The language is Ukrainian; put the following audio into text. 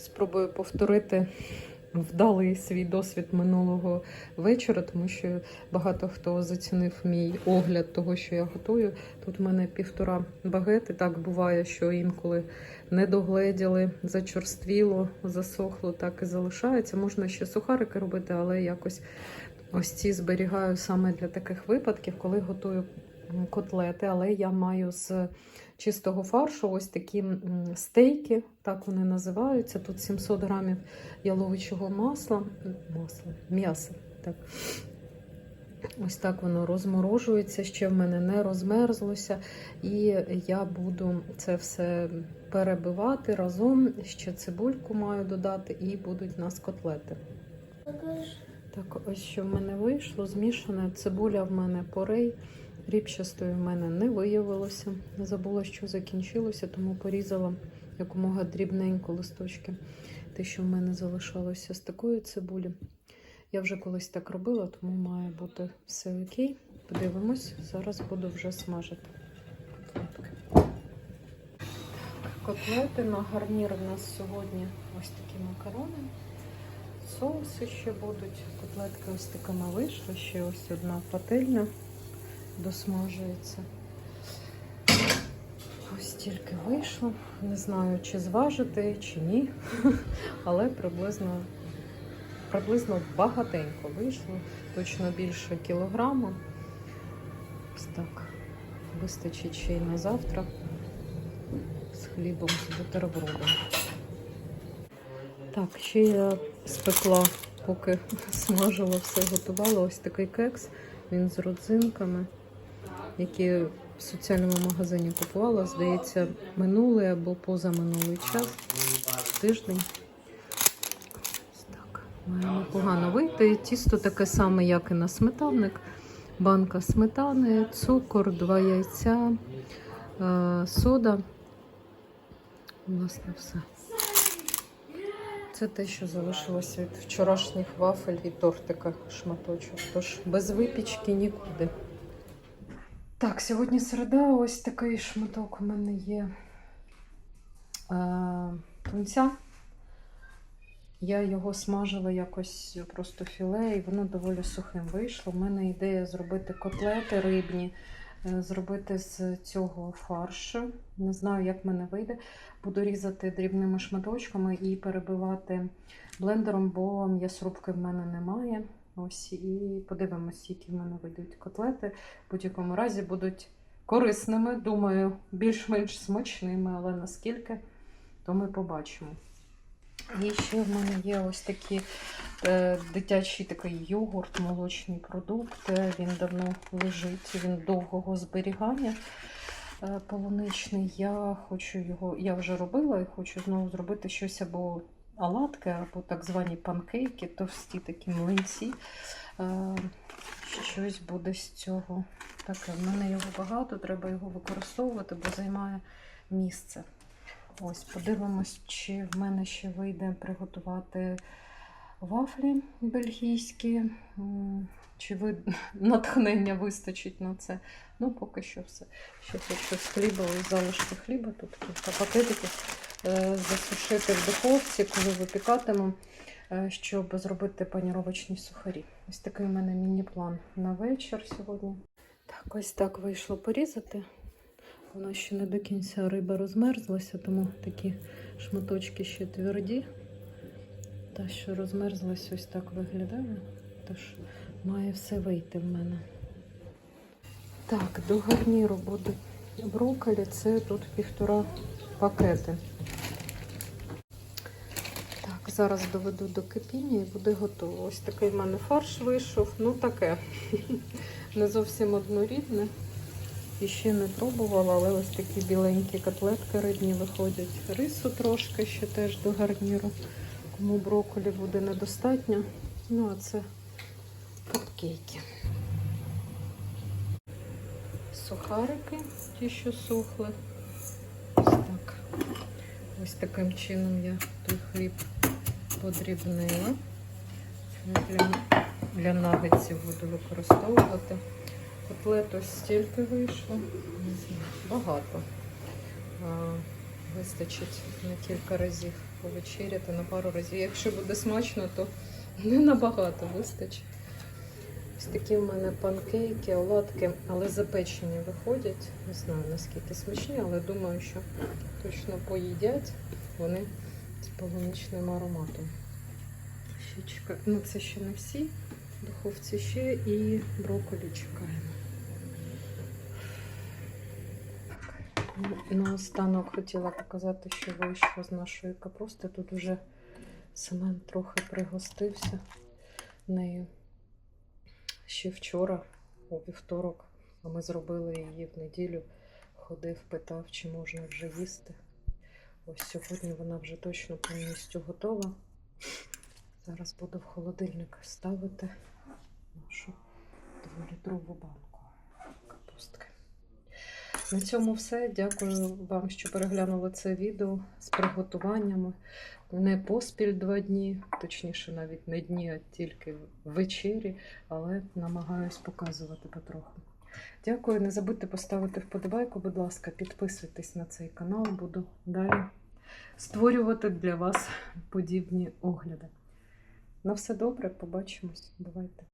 Спробую повторити вдалий свій досвід минулого вечора, тому що багато хто зацінив мій огляд того, що я готую. Тут в мене півтора багети. Так буває, що інколи не догледіли, зачорствіло, засохло, так і залишається. Можна ще сухарики робити, але якось ось ці зберігаю саме для таких випадків, коли готую котлети. Але я маю з чистого фаршу ось такі стейки, так вони називаються. Тут 700 грамів яловичого масла, масла, м'яса. Так. Ось так воно розморожується, ще в мене не розмерзлося. І я буду це все перебивати разом. Ще цибульку маю додати, і будуть у нас котлети. Так, ось що в мене вийшло. Змішане цибуля в мене порей. Ріпчастої в мене не виявилося. Забула, що закінчилося, тому порізала якомога дрібненько листочки. Те, що в мене залишалося з такої цибулі. Я вже колись так робила, тому має бути все окей. Подивимось, зараз буду вже смажити. Котлетки. Котлети на гарнір у нас сьогодні ось такі макарони. Соуси ще будуть. Котлетки ось такими вийшли. Ще ось одна пательня досмажується. Ось тільки вийшло. Не знаю, чи зважити, чи ні. Але приблизно, приблизно багатенько вийшло. Точно більше кілограма. Ось так. Вистачить ще й на завтра з хлібом, з бутербродом. Так, ще я спекла, поки смажила все, готувала ось такий кекс. Він з родзинками, які в соціальному магазині купувала. Здається, минулий або позаминулий час. Тиждень. Так. Має непогано вийти. Тісто таке саме, як і на сметанник. Банка сметани, цукор, два яйця, е, сода. Власне, все. Це те, що залишилося від вчорашніх вафель і тортика шматочок. Тож без випічки нікуди. Так, сьогодні середа, ось такий шматок у мене є е, тунця. Я його смажила якось просто філе, і воно доволі сухим вийшло. У мене ідея зробити котлети рибні, е, зробити з цього фаршу. Не знаю, як в мене вийде. Буду різати дрібними шматочками і перебивати блендером, бо м'ясорубки в мене немає. Ось і подивимось, які в мене вийдуть котлети. В будь-якому разі будуть корисними, думаю, більш-менш смачними, але наскільки, то ми побачимо. І ще в мене є ось такі е, дитячий такий йогурт, молочний продукт. Е, Він давно лежить, він довгого зберігання е, полуничний. Я хочу його, я вже робила і хочу знову зробити щось або оладки, або так звані панкейки, товсті такі млинці. Е, Щось буде з цього таке. В мене його багато, треба його використовувати, бо займає місце. Ось, подивимось, чи в мене ще вийде приготувати вафлі бельгійські, чи ви... натхнення вистачить на це. Ну, поки що все. Ще хочу з хліба, ось залишки хліба, тут кілька пакетиків е, засушити в духовці, коли випікатиму, е, щоб зробити паніровочні сухарі. Ось такий у мене міні-план на вечір сьогодні. Так, ось так вийшло порізати. Вона ще не до кінця риба розмерзлася, тому такі шматочки ще тверді. Та, що розмерзлась, ось так виглядає. Тож має все вийти в мене. Так, до гарніру буде брокколі. Це тут півтора пакети. Так, зараз доведу до кипіння і буде готово. Ось такий в мене фарш вийшов. Ну таке. Не зовсім однорідне. І ще не пробувала, але ось такі біленькі котлетки рибні виходять. Рису трошки ще теж до гарніру. Кому брокколі буде недостатньо. Ну, а це капкейки. Сухарики, ті, що сухли. Ось так. Ось таким чином я той хліб подрібнила. Для, для нагетсів буду використовувати. Котлет стільки вийшло. Багато. А, вистачить на кілька разів. повечеряти на пару разів. Якщо буде смачно, то не набагато вистачить. Ось такі в мене панкейки, оладки, але запечені виходять. Не знаю наскільки смачні, але думаю, що точно поїдять вони з полуничним ароматом. Ще чекаю. Ну, це ще не всі. Духовці ще і брокколі чекаємо. Ну, Наостанок хотіла показати, що вийшло з нашої капусти. Тут вже Семен трохи пригостився нею ще вчора, у вівторок, а ми зробили її в неділю. Ходив, питав, чи можна вже їсти. Ось сьогодні вона вже точно повністю готова. Зараз буду в холодильник ставити нашу дволітрову банку капустки. На цьому все. Дякую вам, що переглянули це відео з приготуваннями. Не поспіль два дні, точніше, навіть не дні, а тільки вечері, але намагаюсь показувати потроху. Дякую, не забудьте поставити вподобайку, будь ласка, підписуйтесь на цей канал, буду далі створювати для вас подібні огляди. На все добре, побачимось. Бувайте!